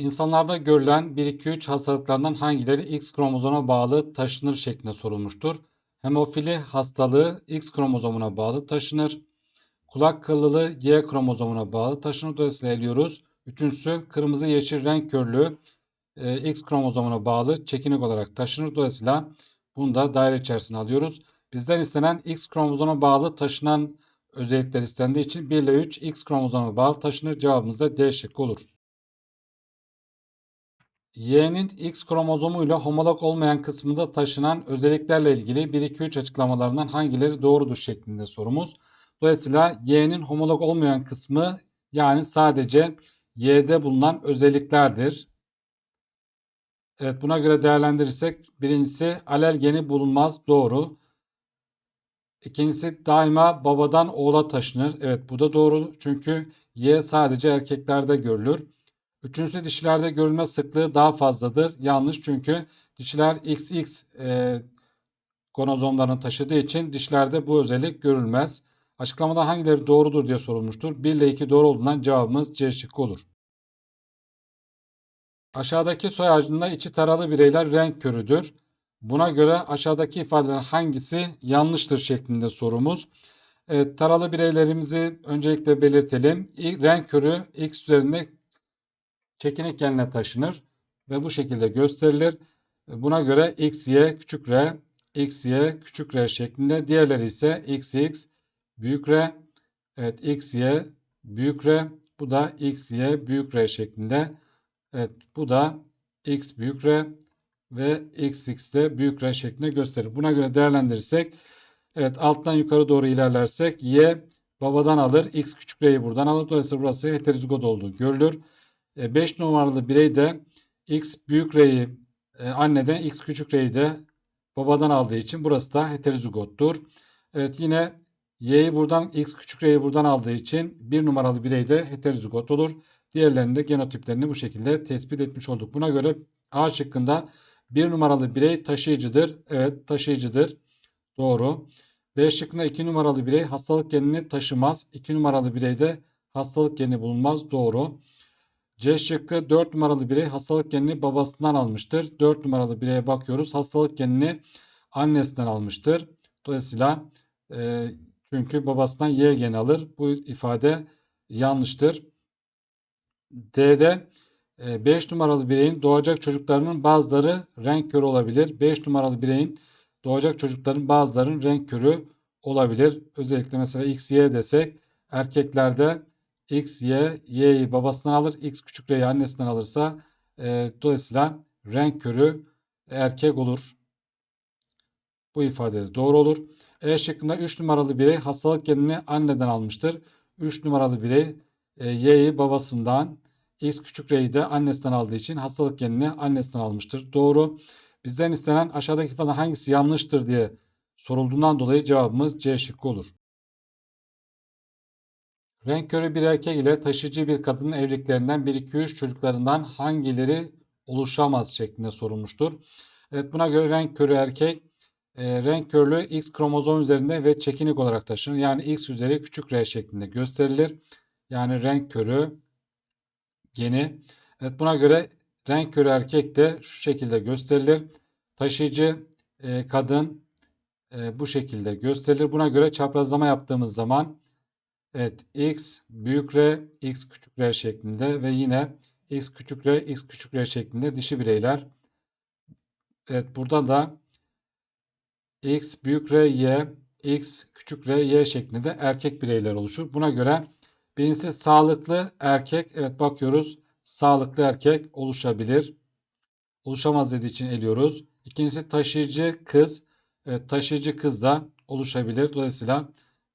İnsanlarda görülen 1-2-3 hastalıklardan hangileri X kromozoma bağlı taşınır şeklinde sorulmuştur. Hemofili hastalığı X kromozomuna bağlı taşınır. Kulak kıllılığı Y kromozomuna bağlı taşınır. Dolayısıyla eliyoruz. Üçüncüsü kırmızı yeşil renk körlüğü e, X kromozomuna bağlı çekinik olarak taşınır. Dolayısıyla bunu da daire içerisine alıyoruz. Bizden istenen X kromozomuna bağlı taşınan özellikler istendiği için 1 ile 3 X kromozomuna bağlı taşınır. Cevabımız da D şıkkı olur. Y'nin X kromozomuyla homolog olmayan kısmında taşınan özelliklerle ilgili 1-2-3 açıklamalarından hangileri doğrudur şeklinde sorumuz. Dolayısıyla Y'nin homolog olmayan kısmı yani sadece Y'de bulunan özelliklerdir. Evet buna göre değerlendirirsek birincisi alel geni bulunmaz doğru. İkincisi daima babadan oğula taşınır. Evet bu da doğru çünkü Y sadece erkeklerde görülür. Üçüncüsü dişilerde görülme sıklığı daha fazladır. Yanlış çünkü dişiler XX e, kromozomlarını taşıdığı için dişlerde bu özellik görülmez. Açıklamadan hangileri doğrudur diye sorulmuştur. 1 ile 2 doğru olduğundan cevabımız C şıkkı olur. Aşağıdaki soy ağacında içi taralı bireyler renk körüdür. Buna göre aşağıdaki ifadelerin hangisi yanlıştır şeklinde sorumuz. Evet, taralı bireylerimizi öncelikle belirtelim. Renk körü X üzerinde çekinik genle taşınır ve bu şekilde gösterilir. Buna göre x, y küçük r, x, y küçük r şeklinde. Diğerleri ise x, x büyük r, evet x, y büyük r, bu da x, y büyük r şeklinde. Evet bu da x büyük r ve x, x de büyük r şeklinde gösterir. Buna göre değerlendirirsek evet alttan yukarı doğru ilerlersek y babadan alır, x küçük r'yi buradan alır. Dolayısıyla burası heterozigot olduğu görülür. 5 e, numaralı bireyde x büyük r'yi e, anneden x küçük r'yi de babadan aldığı için burası da heterozigottur. Evet yine y'yi buradan x küçük r'yi buradan aldığı için 1 numaralı bireyde heterozigot olur. Diğerlerinde genotiplerini bu şekilde tespit etmiş olduk. Buna göre A şıkkında 1 numaralı birey taşıyıcıdır. Evet taşıyıcıdır. Doğru. B şıkkında 2 numaralı birey hastalık genini taşımaz. 2 numaralı bireyde hastalık geni bulunmaz. Doğru. C şıkkı 4 numaralı birey hastalık genini babasından almıştır. 4 numaralı bireye bakıyoruz. Hastalık genini annesinden almıştır. Dolayısıyla e, çünkü babasından Y geni alır. Bu ifade yanlıştır. D'de 5 e, numaralı bireyin doğacak çocuklarının bazıları renk körü olabilir. 5 numaralı bireyin doğacak çocukların bazılarının renk körü olabilir. Özellikle mesela X, Y desek erkeklerde X, Y, Y'yi babasından alır. X küçük R'yi annesinden alırsa e, dolayısıyla renk körü erkek olur. Bu ifade de doğru olur. E şıkkında 3 numaralı birey hastalık genini anneden almıştır. 3 numaralı birey e, Y'yi babasından, X küçük R'yi de annesinden aldığı için hastalık genini annesinden almıştır. Doğru. Bizden istenen aşağıdaki ifade hangisi yanlıştır diye sorulduğundan dolayı cevabımız C şıkkı olur. Renk körü bir erkek ile taşıyıcı bir kadının evliliklerinden 1-2-3 çocuklarından hangileri oluşamaz şeklinde sorulmuştur. Evet buna göre renk körü erkek e, renk körlüğü X kromozom üzerinde ve çekinik olarak taşınır. Yani X üzeri küçük R şeklinde gösterilir. Yani renk körü geni. Evet buna göre renk körü erkek de şu şekilde gösterilir. Taşıyıcı e, kadın e, bu şekilde gösterilir. Buna göre çaprazlama yaptığımız zaman Evet x büyük R, x küçük r şeklinde ve yine x küçük r, x küçük r şeklinde dişi bireyler. Evet burada da x büyük R, y, x küçük r, y şeklinde erkek bireyler oluşur. Buna göre birincisi sağlıklı erkek. Evet bakıyoruz. Sağlıklı erkek oluşabilir. Oluşamaz dediği için eliyoruz. İkincisi taşıyıcı kız. Evet taşıyıcı kız da oluşabilir. Dolayısıyla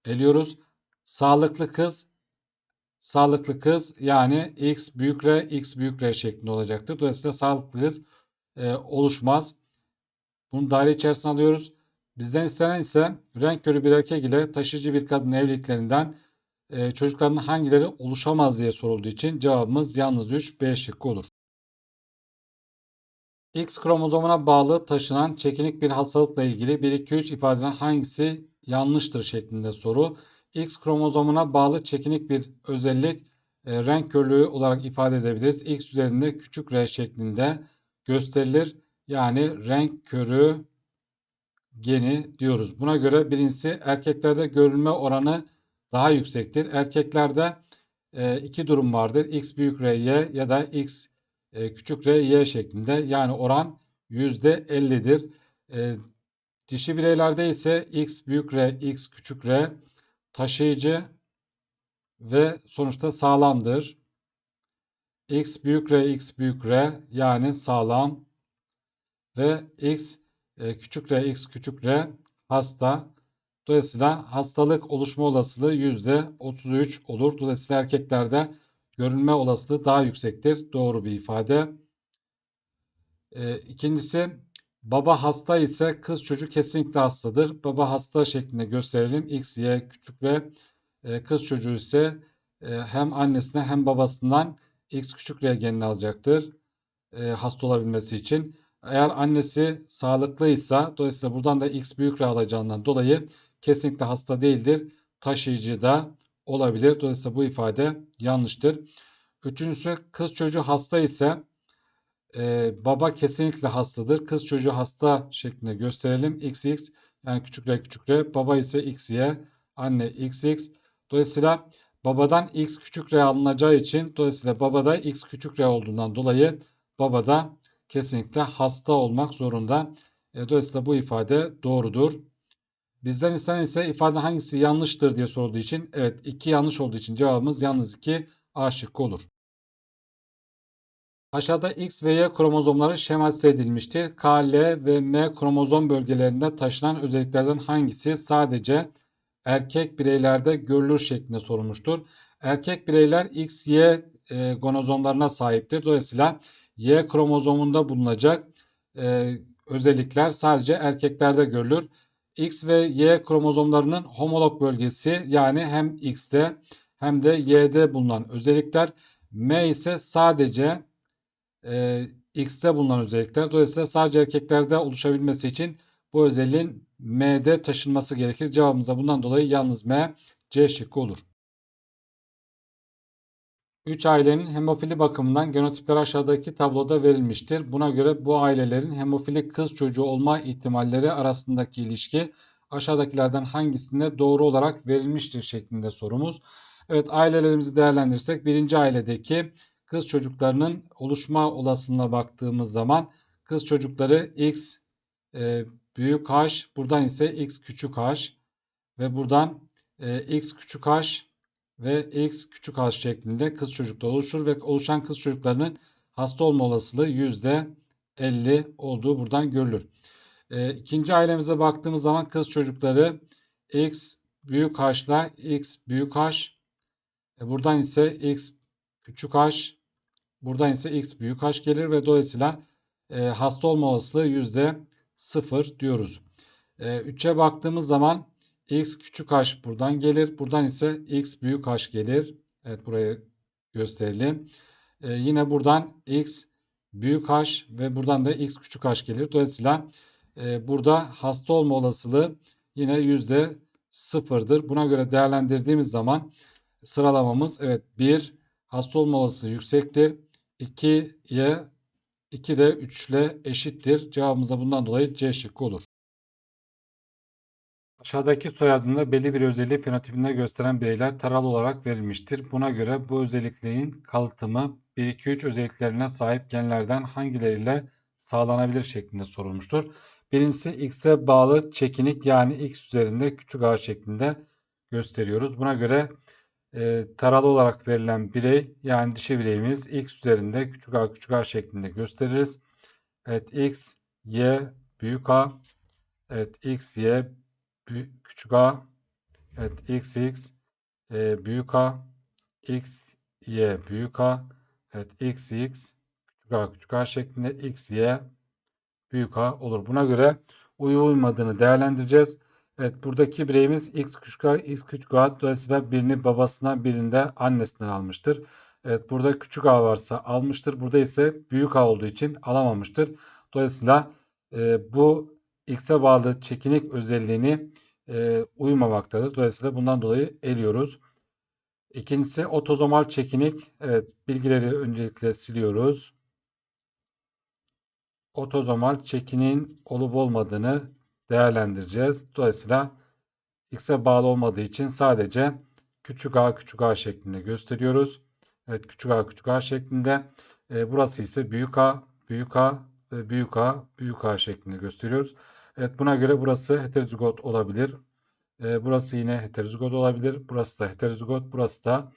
eliyoruz. Sağlıklı kız sağlıklı kız yani x büyük r x büyük r şeklinde olacaktır. Dolayısıyla sağlıklı kız e, oluşmaz. Bunu daire içerisine alıyoruz. Bizden istenen ise renk körü bir erkek ile taşıyıcı bir kadın evliliklerinden e, çocukların hangileri oluşamaz diye sorulduğu için cevabımız yalnız 3 B şıkkı olur. X kromozomuna bağlı taşınan çekinik bir hastalıkla ilgili 1-2-3 ifadeden hangisi yanlıştır şeklinde soru. X kromozomuna bağlı çekinik bir özellik e, renk körlüğü olarak ifade edebiliriz. X üzerinde küçük r şeklinde gösterilir. Yani renk körü geni diyoruz. Buna göre birincisi erkeklerde görülme oranı daha yüksektir. Erkeklerde e, iki durum vardır. X büyük R Y ya da X e, küçük R Y şeklinde. Yani oran %50'dir. E, dişi bireylerde ise X büyük R, X küçük R taşıyıcı ve sonuçta sağlamdır. X büyük R, X büyük R yani sağlam ve X e, küçük r, x küçük r hasta. Dolayısıyla hastalık oluşma olasılığı %33 olur. Dolayısıyla erkeklerde görünme olasılığı daha yüksektir. Doğru bir ifade. E, ikincisi baba hasta ise kız çocuk kesinlikle hastadır. Baba hasta şeklinde gösterelim. X, Y küçük r. E, kız çocuğu ise e, hem annesine hem babasından X küçük r genini alacaktır. E, hasta olabilmesi için. Eğer annesi sağlıklıysa dolayısıyla buradan da X büyük R alacağından dolayı kesinlikle hasta değildir. Taşıyıcı da olabilir. Dolayısıyla bu ifade yanlıştır. Üçüncüsü kız çocuğu hasta ise e, baba kesinlikle hastadır. Kız çocuğu hasta şeklinde gösterelim. XX yani küçük r küçük r. Baba ise XY. Anne XX. Dolayısıyla babadan X küçük r alınacağı için dolayısıyla babada X küçük r olduğundan dolayı babada kesinlikle hasta olmak zorunda. E, dolayısıyla bu ifade doğrudur. Bizden istenen ise ifade hangisi yanlıştır diye sorulduğu için evet iki yanlış olduğu için cevabımız yalnız 2 A şıkkı olur. Aşağıda X ve Y kromozomları şematize edilmiştir. K, L ve M kromozom bölgelerinde taşınan özelliklerden hangisi sadece erkek bireylerde görülür şeklinde sorulmuştur. Erkek bireyler X, Y e, gonozomlarına sahiptir. Dolayısıyla Y kromozomunda bulunacak e, özellikler sadece erkeklerde görülür. X ve Y kromozomlarının homolog bölgesi yani hem X'te hem de Y'de bulunan özellikler. M ise sadece e, X'te bulunan özellikler. Dolayısıyla sadece erkeklerde oluşabilmesi için bu özelliğin M'de taşınması gerekir. Cevabımız da bundan dolayı yalnız M C şıkkı olur. 3 ailenin hemofili bakımından genotipleri aşağıdaki tabloda verilmiştir. Buna göre bu ailelerin hemofili kız çocuğu olma ihtimalleri arasındaki ilişki aşağıdakilerden hangisinde doğru olarak verilmiştir şeklinde sorumuz. Evet ailelerimizi değerlendirirsek birinci ailedeki kız çocuklarının oluşma olasılığına baktığımız zaman kız çocukları X e, büyük H buradan ise X küçük H ve buradan e, X küçük H ve x küçük h şeklinde kız çocukta oluşur ve oluşan kız çocuklarının hasta olma olasılığı %50 olduğu buradan görülür. E, ikinci ailemize baktığımız zaman kız çocukları x büyük h ile x büyük h e, buradan ise x küçük h buradan ise x büyük h gelir ve dolayısıyla e, hasta olma olasılığı %0 diyoruz. E, 3'e baktığımız zaman x küçük h buradan gelir. Buradan ise x büyük h gelir. Evet buraya gösterelim. Ee, yine buradan x büyük h ve buradan da x küçük h gelir. Dolayısıyla e, burada hasta olma olasılığı yine yüzde sıfırdır. Buna göre değerlendirdiğimiz zaman sıralamamız evet 1 hasta olma olasılığı yüksektir. 2'ye 2 de 3 ile eşittir. Cevabımız da bundan dolayı C şıkkı olur. Aşağıdaki soyadında belli bir özelliği fenotipinde gösteren bireyler taralı olarak verilmiştir. Buna göre bu özelliklerin kalıtımı 1-2-3 özelliklerine sahip genlerden hangileriyle sağlanabilir şeklinde sorulmuştur. Birincisi X'e bağlı çekinik yani X üzerinde küçük a şeklinde gösteriyoruz. Buna göre e, taralı olarak verilen birey yani dişi bireyimiz X üzerinde küçük a küçük a şeklinde gösteririz. Evet X, Y, büyük A. Evet X, Y, küçük a evet x x e, büyük a x y büyük a evet x x küçük a küçük a şeklinde x y büyük a olur. Buna göre uyup uymadığını değerlendireceğiz. Evet buradaki bireyimiz x küçük x küçük a dolayısıyla birini babasından birinde annesinden almıştır. Evet burada küçük a varsa almıştır. Burada ise büyük a olduğu için alamamıştır. Dolayısıyla e, bu x'e bağlı çekinik özelliğini e, uymamaktadır. Dolayısıyla bundan dolayı eliyoruz. İkincisi otozomal çekinik. Evet, bilgileri öncelikle siliyoruz. Otozomal çekinin olup olmadığını değerlendireceğiz. Dolayısıyla x'e bağlı olmadığı için sadece küçük a küçük a şeklinde gösteriyoruz. Evet küçük a küçük a şeklinde. E, burası ise büyük a büyük a ve büyük a büyük a şeklinde gösteriyoruz. Evet buna göre burası heterozigot olabilir. E, burası yine heterozigot olabilir. Burası da heterozigot. Burası da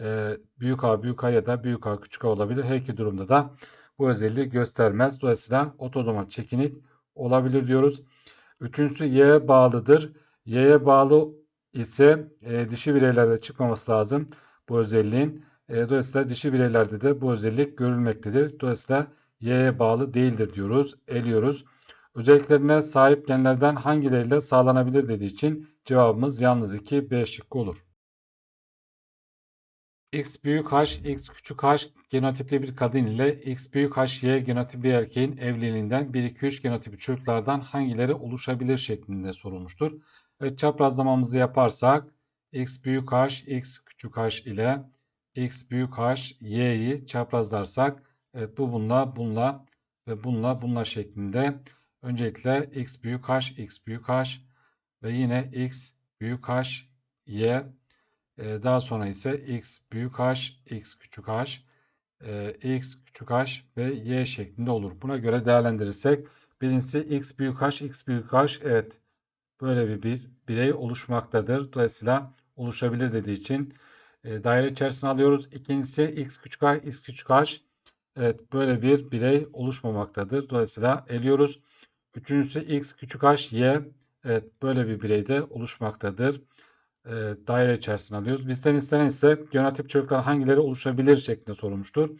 e, büyük A büyük A ya da büyük A küçük A olabilir. Her iki durumda da bu özelliği göstermez. Dolayısıyla otozomal çekinik olabilir diyoruz. Üçüncüsü Y'ye bağlıdır. Y'ye bağlı ise e, dişi bireylerde çıkmaması lazım bu özelliğin. E, dolayısıyla dişi bireylerde de bu özellik görülmektedir. Dolayısıyla Y'ye bağlı değildir diyoruz. Eliyoruz. Özelliklerine sahip genlerden hangileriyle sağlanabilir dediği için cevabımız yalnız 2 B şıkkı olur. X büyük H, X küçük H genotipli bir kadın ile X büyük H, Y genotipli bir erkeğin evliliğinden 1, 2, 3 genotipi çocuklardan hangileri oluşabilir şeklinde sorulmuştur. Evet, çaprazlamamızı yaparsak X büyük H, X küçük H ile X büyük H, Y'yi çaprazlarsak evet, bu bununla, bununla ve bununla, bununla şeklinde öncelikle X büyük H, X büyük H ve yine X büyük H, Y ee, daha sonra ise x büyük h, x küçük h, e, x küçük h ve y şeklinde olur. Buna göre değerlendirirsek birincisi x büyük h, x büyük h evet böyle bir, bir birey oluşmaktadır. Dolayısıyla oluşabilir dediği için e, daire içerisine alıyoruz. İkincisi x küçük h, x küçük h evet böyle bir birey oluşmamaktadır. Dolayısıyla eliyoruz. Üçüncüsü x küçük h, y evet böyle bir bireyde oluşmaktadır e, daire içerisine alıyoruz. Bizden istenen ise genotip çocuklar hangileri oluşabilir şeklinde sorulmuştur.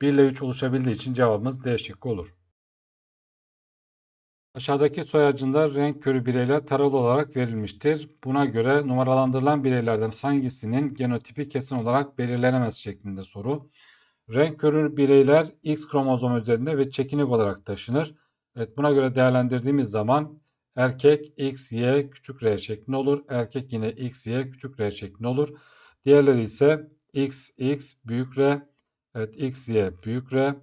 1 ile 3 oluşabildiği için cevabımız D olur. Aşağıdaki soy ağacında renk körü bireyler taralı olarak verilmiştir. Buna göre numaralandırılan bireylerden hangisinin genotipi kesin olarak belirlenemez şeklinde soru. Renk körü bireyler X kromozom üzerinde ve çekinik olarak taşınır. Evet, buna göre değerlendirdiğimiz zaman Erkek x, y küçük r şeklinde olur. Erkek yine x, y küçük r şeklinde olur. Diğerleri ise x, x büyük r. Evet x, y büyük r.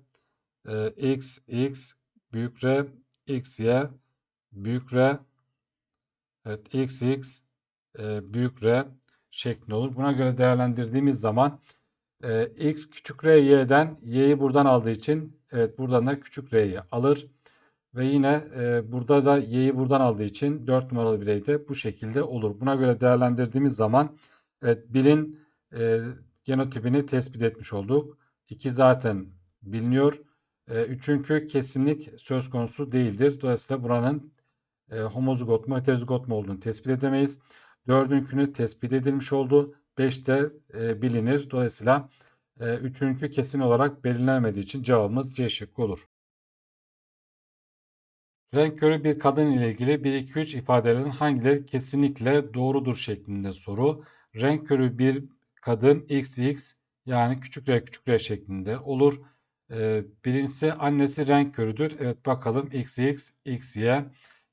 Ee, x, x büyük r. x, y büyük r. Evet x, x e, büyük r şeklinde olur. Buna göre değerlendirdiğimiz zaman e, x küçük r y'den y'yi buradan aldığı için evet buradan da küçük r'yi alır. Ve yine e, burada da y'yi buradan aldığı için 4 numaralı birey de bu şekilde olur. Buna göre değerlendirdiğimiz zaman evet 1'in e, genotipini tespit etmiş olduk. 2 zaten biliniyor. E, çünkü kesinlik söz konusu değildir. Dolayısıyla buranın e, homozigot mu heterozigot mu olduğunu tespit edemeyiz. 4'ünkünü tespit edilmiş oldu. 5 de e, bilinir. Dolayısıyla e, üçünkü kesin olarak belirlenmediği için cevabımız C şıkkı olur. Renk körü bir kadın ile ilgili 1, 2, 3 ifadelerin hangileri kesinlikle doğrudur şeklinde soru. Renk körü bir kadın XX yani küçük r küçük r şeklinde olur. Ee, birincisi annesi renk körüdür. Evet bakalım XX, XY.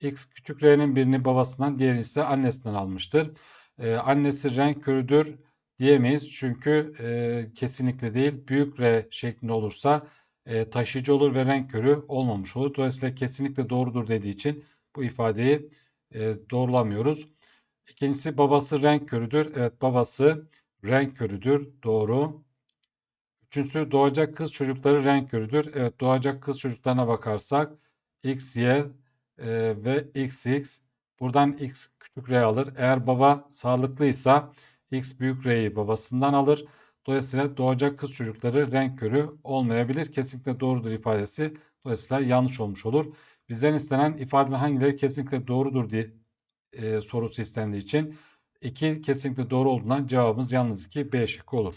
X küçük r'nin birini babasından diğerini ise annesinden almıştır. Ee, annesi renk körüdür diyemeyiz çünkü e, kesinlikle değil. Büyük r şeklinde olursa e, taşıyıcı olur ve renk körü olmamış olur. Dolayısıyla kesinlikle doğrudur dediği için bu ifadeyi e, doğrulamıyoruz. İkincisi babası renk körüdür. Evet babası renk körüdür. Doğru. Üçüncüsü doğacak kız çocukları renk körüdür. Evet doğacak kız çocuklarına bakarsak x, y e, ve xx buradan x küçük r alır. Eğer baba sağlıklıysa x büyük r'yi babasından alır. Dolayısıyla doğacak kız çocukları renk körü olmayabilir. Kesinlikle doğrudur ifadesi. Dolayısıyla yanlış olmuş olur. Bizden istenen ifadenin hangileri kesinlikle doğrudur diye e, sorusu istendiği için 2 kesinlikle doğru olduğundan cevabımız yalnız 2 B şıkkı olur.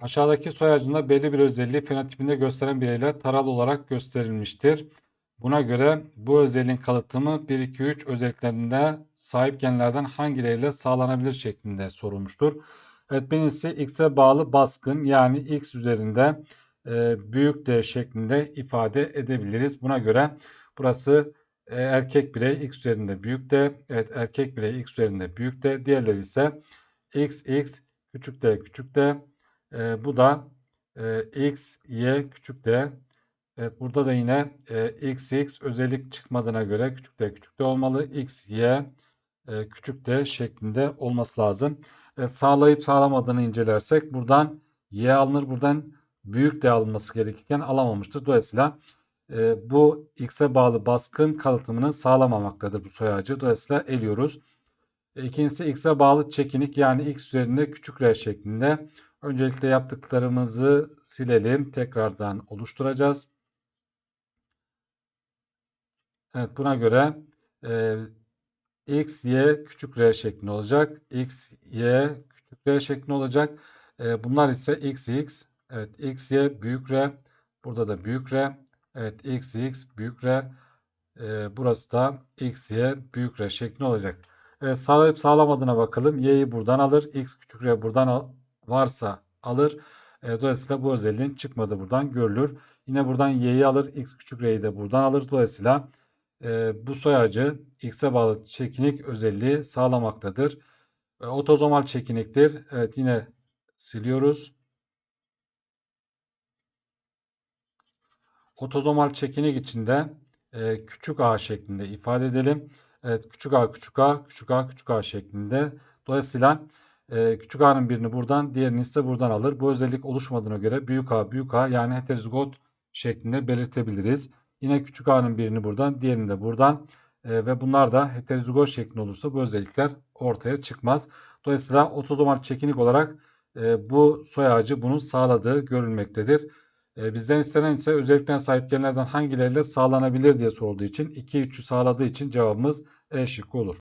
Aşağıdaki soy ağacında belli bir özelliği fenotipinde gösteren bireyler taralı olarak gösterilmiştir. Buna göre bu özelliğin kalıtımı 1, 2, 3 özelliklerinde sahip genlerden hangileriyle sağlanabilir şeklinde sorulmuştur. Evet birincisi x'e bağlı baskın yani x üzerinde e, büyük D şeklinde ifade edebiliriz. Buna göre burası e, erkek birey x üzerinde büyük D. Evet erkek birey x üzerinde büyük D. Diğerleri ise x x küçük d küçük d. E, bu da e, x y küçük d. Evet burada da yine e, x x özellik çıkmadığına göre küçük d küçük d olmalı. x y e, küçük d şeklinde olması lazım. E, sağlayıp sağlamadığını incelersek buradan y alınır. Buradan büyük d alınması gerekirken alamamıştır. Dolayısıyla e, bu x'e bağlı baskın kalıtımını sağlamamaktadır bu soy ağacı. Dolayısıyla eliyoruz. E, ikincisi x'e bağlı çekinik yani x üzerinde küçük r şeklinde. Öncelikle yaptıklarımızı silelim. Tekrardan oluşturacağız. Evet buna göre e, x, y küçük r şeklinde olacak. x, y küçük r şeklinde olacak. E, bunlar ise x, x. Evet x, y büyük r. Burada da büyük r. Evet x, x büyük r. E, burası da x, y büyük r şeklinde olacak. Evet, sağlayıp sağlamadığına bakalım. y'yi buradan alır. x küçük r buradan varsa alır. E, dolayısıyla bu özelliğin çıkmadığı buradan görülür. Yine buradan y'yi alır. x küçük r'yi de buradan alır. Dolayısıyla e, bu soy ağacı x'e bağlı çekinik özelliği sağlamaktadır. Otozomal çekiniktir. Evet yine siliyoruz. Otozomal çekinik içinde e, küçük a şeklinde ifade edelim. Evet küçük a küçük a küçük a küçük a şeklinde. Dolayısıyla e, küçük a'nın birini buradan diğerini ise buradan alır. Bu özellik oluşmadığına göre büyük a büyük a yani heterozigot şeklinde belirtebiliriz. Yine küçük a'nın birini buradan diğerini de buradan e, ve bunlar da heterozigot şeklinde olursa bu özellikler ortaya çıkmaz. Dolayısıyla otozomal çekinik olarak e, bu soy ağacı bunun sağladığı görülmektedir. E, bizden istenen ise özellikten sahip gelenlerden hangileriyle sağlanabilir diye sorulduğu için 2-3'ü sağladığı için cevabımız E şıkkı olur.